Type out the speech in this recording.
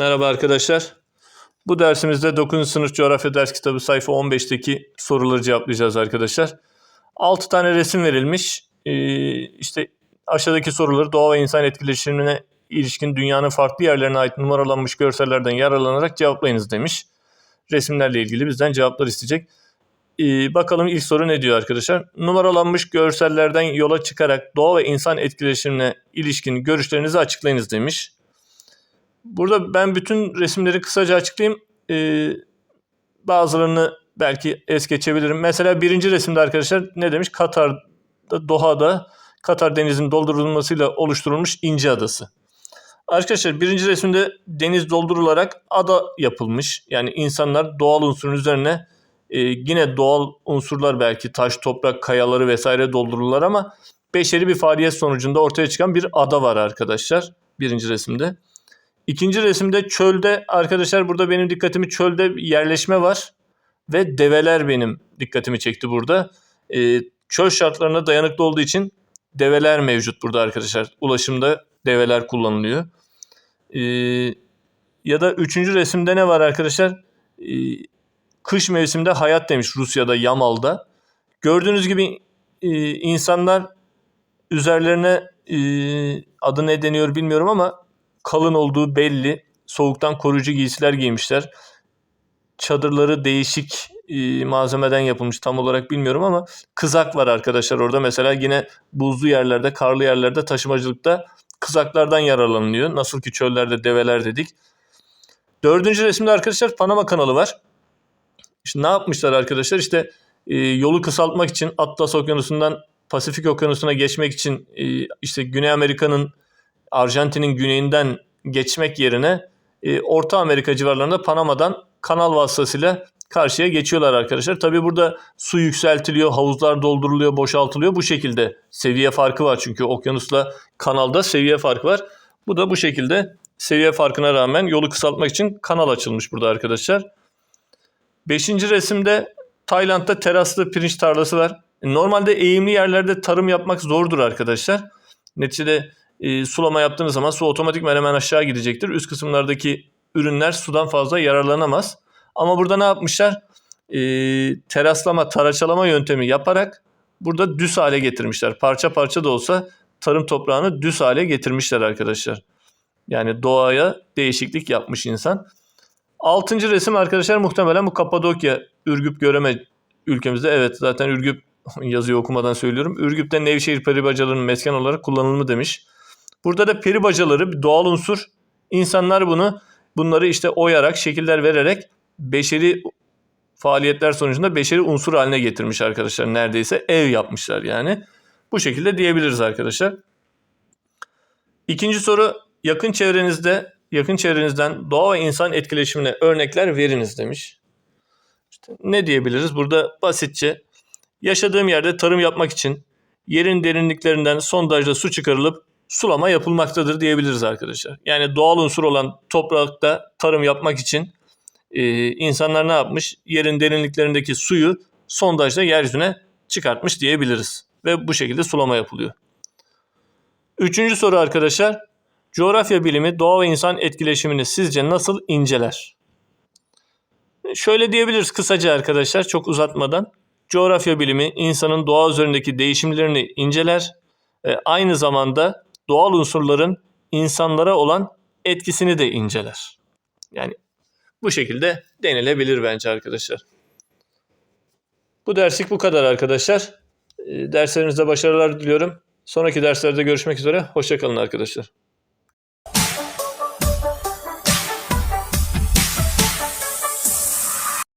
Merhaba arkadaşlar. Bu dersimizde 9. sınıf coğrafya ders kitabı sayfa 15'teki soruları cevaplayacağız arkadaşlar. 6 tane resim verilmiş. Ee, işte aşağıdaki soruları doğa ve insan etkileşimine ilişkin dünyanın farklı yerlerine ait numaralanmış görsellerden yararlanarak cevaplayınız demiş. Resimlerle ilgili bizden cevaplar isteyecek. Ee, bakalım ilk soru ne diyor arkadaşlar? Numaralanmış görsellerden yola çıkarak doğa ve insan etkileşimine ilişkin görüşlerinizi açıklayınız demiş. Burada ben bütün resimleri kısaca açıklayayım. Ee, bazılarını belki es geçebilirim. Mesela birinci resimde arkadaşlar ne demiş? Katar'da, Doha'da Katar denizinin doldurulmasıyla oluşturulmuş İnci Adası. Arkadaşlar birinci resimde deniz doldurularak ada yapılmış. Yani insanlar doğal unsurun üzerine e, yine doğal unsurlar belki taş, toprak, kayaları vesaire doldururlar ama beşeri bir faaliyet sonucunda ortaya çıkan bir ada var arkadaşlar birinci resimde. İkinci resimde çölde arkadaşlar burada benim dikkatimi çölde yerleşme var ve develer benim dikkatimi çekti burada. Ee, çöl şartlarına dayanıklı olduğu için develer mevcut burada arkadaşlar. Ulaşımda develer kullanılıyor. Ee, ya da üçüncü resimde ne var arkadaşlar? Ee, kış mevsiminde hayat demiş Rusya'da Yamal'da. Gördüğünüz gibi e, insanlar üzerlerine e, adı ne deniyor bilmiyorum ama kalın olduğu belli. Soğuktan koruyucu giysiler giymişler. Çadırları değişik e, malzemeden yapılmış tam olarak bilmiyorum ama kızak var arkadaşlar orada. Mesela yine buzlu yerlerde, karlı yerlerde taşımacılıkta kızaklardan yararlanılıyor. Nasıl ki çöllerde develer dedik. Dördüncü resimde arkadaşlar Panama kanalı var. İşte ne yapmışlar arkadaşlar? İşte e, yolu kısaltmak için Atlas Okyanusu'ndan Pasifik Okyanusu'na geçmek için e, işte Güney Amerika'nın Arjantin'in güneyinden geçmek yerine e, Orta Amerika civarlarında Panama'dan kanal vasıtasıyla karşıya geçiyorlar arkadaşlar. Tabi burada su yükseltiliyor, havuzlar dolduruluyor, boşaltılıyor. Bu şekilde seviye farkı var çünkü okyanusla kanalda seviye farkı var. Bu da bu şekilde seviye farkına rağmen yolu kısaltmak için kanal açılmış burada arkadaşlar. Beşinci resimde Tayland'da teraslı pirinç tarlası var. Normalde eğimli yerlerde tarım yapmak zordur arkadaşlar. Neticede e, sulama yaptığınız zaman su otomatikman hemen aşağı gidecektir. Üst kısımlardaki ürünler sudan fazla yararlanamaz. Ama burada ne yapmışlar? E, teraslama, taraçalama yöntemi yaparak burada düz hale getirmişler. Parça parça da olsa tarım toprağını düz hale getirmişler arkadaşlar. Yani doğaya değişiklik yapmış insan. Altıncı resim arkadaşlar muhtemelen bu Kapadokya, Ürgüp Göreme ülkemizde. Evet zaten Ürgüp yazıyı okumadan söylüyorum. Ürgüp'te Nevşehir peribacalarının mesken olarak kullanılımı demiş. Burada da peri bacaları bir doğal unsur. İnsanlar bunu bunları işte oyarak, şekiller vererek beşeri faaliyetler sonucunda beşeri unsur haline getirmiş arkadaşlar. Neredeyse ev yapmışlar yani. Bu şekilde diyebiliriz arkadaşlar. İkinci soru yakın çevrenizde yakın çevrenizden doğa ve insan etkileşimine örnekler veriniz demiş. İşte ne diyebiliriz? Burada basitçe yaşadığım yerde tarım yapmak için yerin derinliklerinden sondajla su çıkarılıp sulama yapılmaktadır diyebiliriz arkadaşlar. Yani doğal unsur olan toprakta tarım yapmak için e, insanlar ne yapmış? Yerin derinliklerindeki suyu sondajla yeryüzüne çıkartmış diyebiliriz. Ve bu şekilde sulama yapılıyor. Üçüncü soru arkadaşlar. Coğrafya bilimi doğa ve insan etkileşimini sizce nasıl inceler? Şöyle diyebiliriz kısaca arkadaşlar çok uzatmadan. Coğrafya bilimi insanın doğa üzerindeki değişimlerini inceler. E, aynı zamanda doğal unsurların insanlara olan etkisini de inceler. Yani bu şekilde denilebilir bence arkadaşlar. Bu derslik bu kadar arkadaşlar. E, Derslerinizde başarılar diliyorum. Sonraki derslerde görüşmek üzere. Hoşçakalın arkadaşlar.